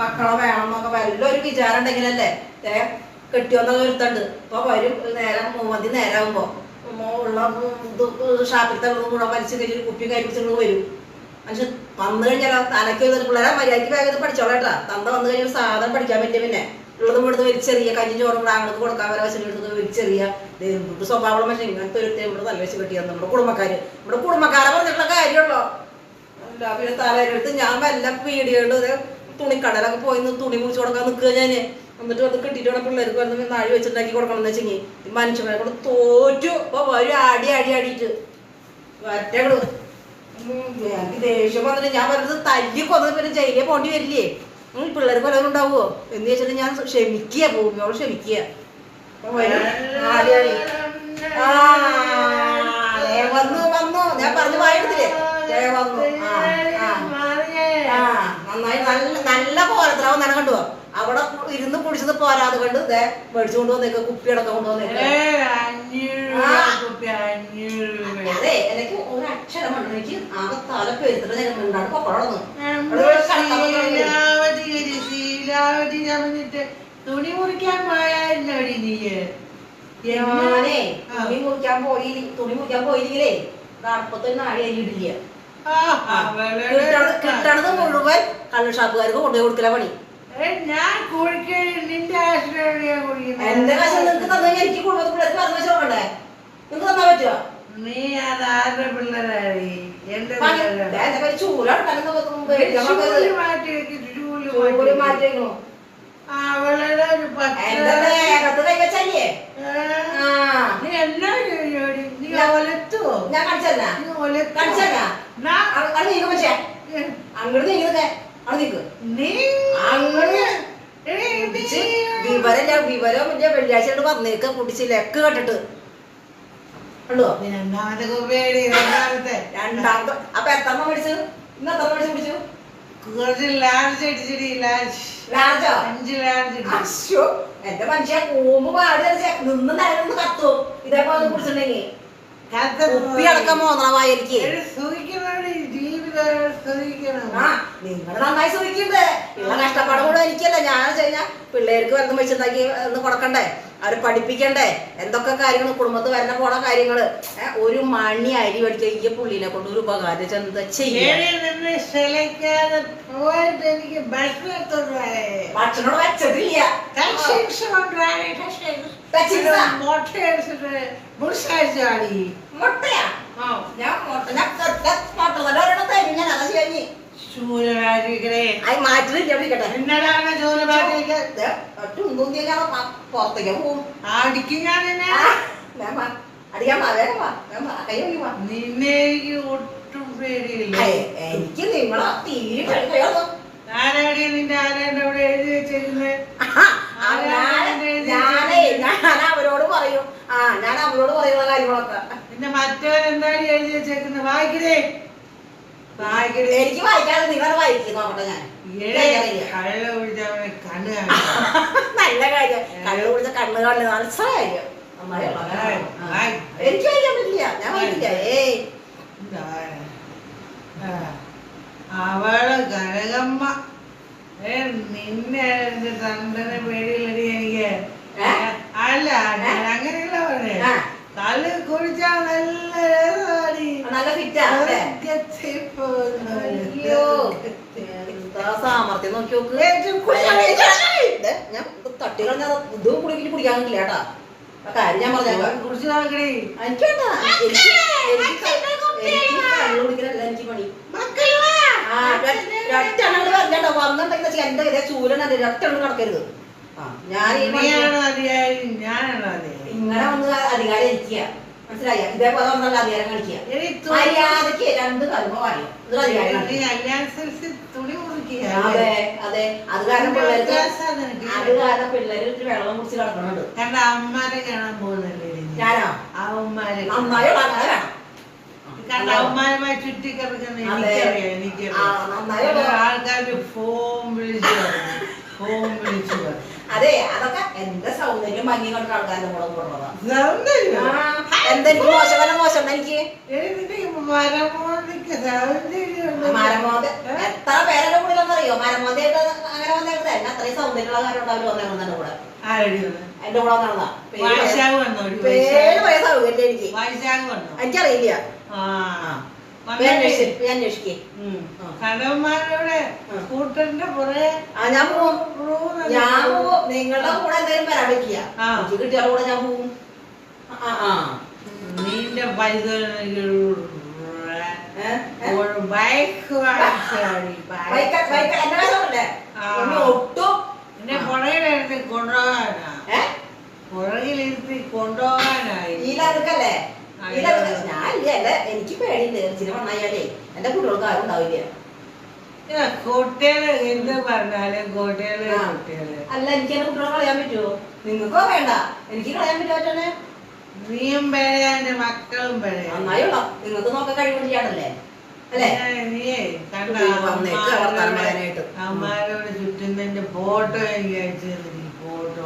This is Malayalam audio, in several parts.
മക്കളെ വേണം എന്നൊക്കെ വല്ല ഒരു വിചാരം ഉണ്ടെങ്കിലല്ലേ ഏ കെട്ടിയോന്നൊക്കെ ഒരുത്തുണ്ട്. ഇപ്പൊ വരും. നേരം മൂമതി നേരാകുമ്പോ ഉള്ള ഷാപ്പിലത്തെ മുഴുവൻ വലിച്ചു കഴിഞ്ഞ് ഒരു കുപ്പി കഴിപ്പിച്ചിട്ട് വരും. മനുഷ്യൻ വന്നു കഴിഞ്ഞാൽ തലയ്ക്ക് പിള്ളേരെ മര്യാദയ്ക്ക് വേഗം പഠിച്ചോളാട്ടാ തന്ത വന്നു കഴിഞ്ഞാൽ സാധനം പഠിക്കാൻ പറ്റിയ പിന്നെ. ഉള്ളതും ഇവിടുന്ന് വലിച്ചെറിയ കഞ്ഞി ചോറും ആങ്ങൾക്ക് കൊടുക്കാൻ വരെ വശം എടുത്ത് വലിച്ചെറിയ എന്ത് സ്വഭാവം മനുഷ്യൻ. ഇങ്ങനത്തെ ഒരു ഇവിടെ നല്ല വെച്ച് കെട്ടിയാൽ നമ്മുടെ കുടുംബക്കാര്. നമ്മുടെ കുടുംബക്കാരെ പറഞ്ഞിട്ടുള്ള കാര്യമുള്ളോ? പിന്നെ തലയിലെടുത്ത് ഞാൻ വല്ല പീടികളുണ്ട് തുണിക്കടലൊക്കെ പോയി നിന്ന് തുണി മുറിച്ച് കൊടുക്കാൻ നിൽക്കുക ഞാൻ. എന്നിട്ട് അത് കിട്ടിയിട്ട് വേണം പിള്ളേർക്ക് വന്ന് നാഴി വെച്ചിട്ടുണ്ടാക്കി കൊടുക്കണം എന്ന് വെച്ചെങ്കിൽ മനുഷ്യന്മാരെ കൂടെ തോറ്റു. ഇപ്പൊ ഒരു അടി അടി അടിയിട്ട് വരട്ടകൾ എനിക്ക് ദേഷ്യം വന്നിട്ട് ഞാൻ പറഞ്ഞത് തല്ലി കൊന്നത് പിന്നെ ജയിലേ പോണ്ടി വരില്ലേ? പിള്ളേർക്ക് വല്ലതും ഉണ്ടാവുമോ എന്ന് വെച്ചിട്ട് ഞാൻ ക്ഷമിക്കുക ഭൂമിയോട് ക്ഷമിക്കുക. അപ്പൊ വന്നു വന്നു. ഞാൻ പറഞ്ഞു വായെടുത്തില്ലേ വന്നു. ആ ആ. നന്നായി നല്ല നല്ല പോരത്തിലാവും നന കണ്ടു അവിടെ ഇരുന്ന് കുടിച്ചത് പോരാതെ കൊണ്ട് ഇതേ മേടിച്ചു കൊണ്ടുവന്നേക്ക് കുപ്പിയടക്കം കൊണ്ടുവന്നേക്ക് അതെ എനിക്ക് ഒരു അക്ഷരം ഉണ്ട് എനിക്ക് ആകെ തല പെരുത്തിട്ട് ഞാൻ മിണ്ടാണ്ട് പൊക്കടന്നു തുണി മുറിക്കാൻ പോയായിരുന്നോടി നീയ് ഞാനേ. തുണി മുറിക്കാൻ പോയി തുണി പോയില്ലെങ്കിലേ കിട്ടണത് മുഴുവൻ കള്ള് ഷാപ്പുകാർക്ക് കൊണ്ടുപോയി കൊടുക്കല പണി. ഞാൻ നിന്റെ എന്റെ വശം നിങ്ങൾക്ക് തന്നെ എനിക്ക് കുടുംബത്തിൽ പിള്ളേർക്ക് പറഞ്ഞ വെച്ച് നോക്കണ്ടേ നിങ്ങൾക്ക് തന്നാ പറ്റുമോ നീ അത് ആരുടെ പിള്ളേരായി എന്റെ പണി- പിള്ളേരാ ദേ, എന്റെ പേര് ചൂലെടുക്കാനൊന്നും പേടിക്കാൻ ചൂൽ നോക്കരുത്. മാറ്റി. വെക്കണു. അവളുടെ ഒരു ദേഹത്ത് കൈ വെച്ചല്ലേ? നീ എന്നാ ചെയ്യോടി നീ ഞാൻ- ഒലത്തുവോ? ഞാൻ? കാണിച്ചല്ല നാ- അവിടെ നീങ്ങ പക്ഷേ അങ്ങോട്ട്. നീങ്ങുന്നേ അവിടെ വിവരം വെള്ളിയാഴ്ച വന്നേക്ക് കുടിച്ച് ലെക്ക് കെട്ടിട്ട് രണ്ടാമത്തെ? അപ്പൊ ഇന്ന് എന്റെ മനുഷ്യ കൂമ്പ് പാടി നിന്ന് നിലന്ന് കത്തു. ഇതേപോലെ കുടിച്ചിട്ടുണ്ടെങ്കിൽ. കത്ത ഉപ്പി അടക്കം മോന്നണമായി എനിക്ക് എടി, സുഖിക്കണോടി, ജീവിതം സുഖിക്കണം. ആ നിങ്ങൾ നന്നായി സൂക്ഷിക്കണ്ടേ നിങ്ങളെ കഷ്ടപ്പാട് കൂടെ എനിക്കല്ല ഞാൻ വെച്ച് പിള്ളേർക്ക് വരുന്ന വെച്ചുണ്ടാക്കി ഒന്ന് കൊടുക്കണ്ടേ. അവരെ പഠിപ്പിക്കണ്ടേ? എന്തൊക്കെ കാര്യങ്ങൾ കുടുംബത്ത് വരണ പോണ കാര്യങ്ങൾ. ഒരു മണി അരി പഠിച്ച ഈ പുള്ളിനെ കൊണ്ട് ഒരു ഉപകാരം എന്താ ഭക്ഷണം വെച്ചതില്ല. മുട്ടയാ? ഞാൻ മുട്ട ഞാൻ മുട്ട നല്ല ഒരെണ്ണം തരും ഞാൻ അതാ ചെയ്യാഞ്ഞ് വിളിക്കട്ടെ. പുറത്തേക്ക് പോവും അടിക്കും ഞാൻ നിന്നെ. ആ, വേഗം വാ. അടിക്കാൻ വാ വേഗം വാ വേഗം കൈ വാ. നിന്നെ ഒട്ടും പേടിയില്ല. എനിക്ക് നിങ്ങളെ തീരെ കഴിയോ ആരാടി നിന്റെ ആരാണ്ട് അവിടെ എഴുതി വെച്ചിരുന്നത് ഞാനേ ഞാൻ അവരോട് പറയും. ആ ഞാൻ അവരോട് പറയുന്ന കാര്യങ്ങളൊക്കെ. പിന്നെ മറ്റവൻ എന്താണ് എഴുതി വെച്ചേക്കുന്നത് വായിക്കണേ. എനിക്ക് വായിക്കാതെ നിങ്ങളെ വായിക്കും നോക്കട്ടെ ഞാൻ. കണ്ണ് നല്ല കാര്യം. കള്ളു കുടിച്ച കണ്ണ് കാണുന്ന നല്ല കാര്യം. എനിക്ക് വായിക്കാൻ പറ്റില്ല. ഞാൻ വായിക്കില്ല. ഏയ്. അവൾ കനകമ്മ. ഏ നിന്നെ തണ്ടനെ പേടിയില്ലടി എനിക്ക്. അല്ല അങ്ങനെയല്ല പറഞ്ഞേ. കള്ള് കുടിച്ചാ നല്ല സാമർത്ഥ്യം നോക്കി നോക്ക്. ഞാൻ തട്ടി കളഞ്ഞാ ഇത് കുടിക്കിട്ട് കുടിക്കാൻ കേട്ടാ. കാര്യം ഞാൻ പറഞ്ഞു കുടിച്ചു നോക്കണേ. എനിക്ക് വേണ്ട. എനിക്ക് എനിക്ക് എനിക്ക് കള്ളു കുടിക്കലല്ല എനിക്ക് പണി. എണ്ണങ്ങൾ വരണ്ടോ വന്നിട്ടുണ്ടെങ്കിൽ എന്റെ ഇതേ ചൂരനല്ലേ ഒറ്റ എണ്ണം നടക്കരുത്. ആ ഞാൻ ഇങ്ങനെ വന്ന് അധികാരം ഇരിക്കുക. മനസ്സിലായ? ഇതേപോലെ വന്നുള്ള അധികാരം കാണിക്കുക. മര്യാദയ്ക്ക് രണ്ട് കർമ്മ പറയും. അതെ അതെ. അത് കാരണം പിള്ളേർക്ക്. അത് കാരണം പിള്ളേര് ഇത്തിരി വെള്ളം കുടിച്ച് കിടക്കണുണ്ട് അമ്മമാരെ കാണാൻ പോകുന്നല്ലേ? ഞാനോ? അവന്മാരെ നന്നായി അങ്ങനെ വേണം. കണ്ട അവന്മാരുമായി ചുറ്റി കിടക്കുന്ന അതെ. എനിക്കറിയാം എനിക്കറിയാം. ആൾക്കാര് വിളിച്ചു. വിളിച്ചു അതൊക്കെ എന്റെ സൗന്ദര്യം ഭംഗി കൊണ്ട് ആൾക്കാരുടെ കൂടെ സൗന്ദര്യം. എന്തെനിക്ക് മോശം വല്ല മോശം എനിക്ക്. മരമോന്ത? എത്ര പേരുടെ കൂടെ അറിയോ മരമോന്തയായിട്ട് അങ്ങനെ വന്നേക്കുന്നത് എന്നെ അത്രയും സൗന്ദര്യമുള്ള കാര്യം ഉണ്ടാവില്ല വന്നേക്കുന്നത് എന്റെ കൂടെ? എന്റെ കൂടെ വന്നതാ പേര്? പോയ സൗകര്യം എനിക്ക്. എനിക്കറിയില്ല. കടവന്മാരുടെ. പുറകെ ഞാൻ പോവും. ഞാൻ പോവും. നിങ്ങളുടെ കൂടെ എന്തെങ്കിലും. എനിക്ക് കിട്ടിയാൽ കൂടെ ഞാൻ പോവും. ആ ആ. ഏ? ഒരു ബൈക്ക് എന്റെ ഒട്ടും. എന്നെ പുറകിലിരുത്തി കൊണ്ടുപോകാനാ. പുറകിലിരുത്തി കൊണ്ടുപോകാനായി. ഈലടുക്കല്ലേ ഇല്ല എന്റെ എനിക്ക് പേടിയുണ്ട്. ഇച്ചിരി മണ്ണായാലേ എന്റെ കുട്ടികൾക്ക് ആരും ഉണ്ടാവില്ല. കുട്ടികൾ എന്ത് പറഞ്ഞാലും കുട്ടികൾ ആ. അല്ല എനിക്ക് എന്റെ കുട്ടികളെ കളയാൻ പറ്റുമോ നിങ്ങൾക്കോ വേണ്ട. എനിക്ക് കളയാൻ പറ്റുമോ നീയും പിഴയാ എന്റെ മക്കളും പിഴയാ നന്നായുള്ള നിങ്ങൾക്ക് നോക്കാൻ പറയാനായിട്ട്. അമ്മമാരോട് ചുറ്റുന്നതിന്റെ ഫോട്ടോ എനിക്ക് അയച്ചു തന്നെ ഫോട്ടോ.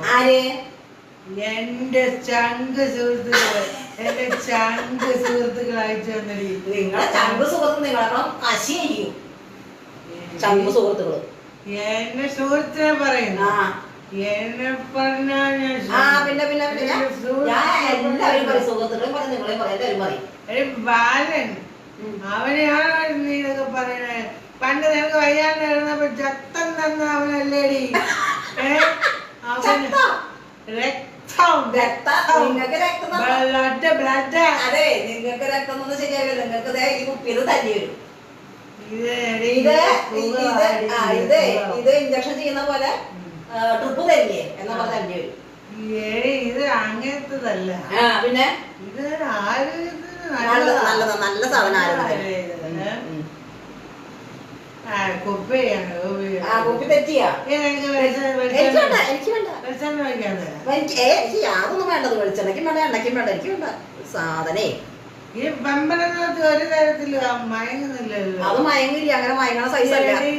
എന്റെ ചങ്ക് സുഹൃത്തുക്കൾ എന്റെ ചങ്ക് സുഹൃത്തുക്കൾ അയച്ചു തന്നടി നിങ്ങളെ ചങ്ക് സുഹൃത്ത് നിങ്ങളെ കശിയായിരിക്കും. ചങ്ക് സുഹൃത്തുക്കൾ. എന്നെ സുഹൃത്തിനെ പറയുന്നു. എന്നെ പറഞ്ഞാ ആ പിന്നെ പിന്നെ പിന്നെ ഞാൻ എന്റെ സുഹൃത്ത് ഞാൻ എല്ലാവരും പറയും സുഹൃത്തുക്കളും പറയും നിങ്ങളെയും പറയും എല്ലാവരും പറയും. ഒരു ബാലൻ ഉം. നീ ഇതൊക്കെ പറയണേ? പണ്ട് നിനക്ക് വയ്യാണ്ട് കിടന്നപ്പോ ചത്തം തന്ന അവനല്ലേടി. അതെ നിങ്ങൾക്ക് രക്തം ഒന്നും ശരിയാവില്ല. നിങ്ങൾക്ക് ഈ കുപ്പിയിൽ തല്ലി വരും ഇത് ഇത് ഇത്. ഇഞ്ചക്ഷൻ ചെയ്യുന്ന പോലെ ട്രിപ്പ് തരില്ലേ എന്നാ പറഞ്ഞ തല്ലി വരും ഇത് അങ്ങനത്തതല്ല. ആ പിന്നെ? ഇത് നല്ലത്? നല്ല കുപ്പി വേണ്ട വേണ്ട. എനിക്ക് ഏ എനിക്ക് യാതൊന്നും വേണ്ടത് വെളിച്ചെണ്ണയ്ക്കും വേണ്ട എണ്ണയ്ക്കും വേണ്ട എനിക്ക് വേണ്ട. സാധനേ. ഈ പമ്പരങ്ങൾക്ക് ഒരു തരത്തിലും മയങ്ങുന്നില്ലല്ലോ. അത് മയങ്ങില്ല അങ്ങനെ മയങ്ങണ സൈസ് അല്ല. എടി,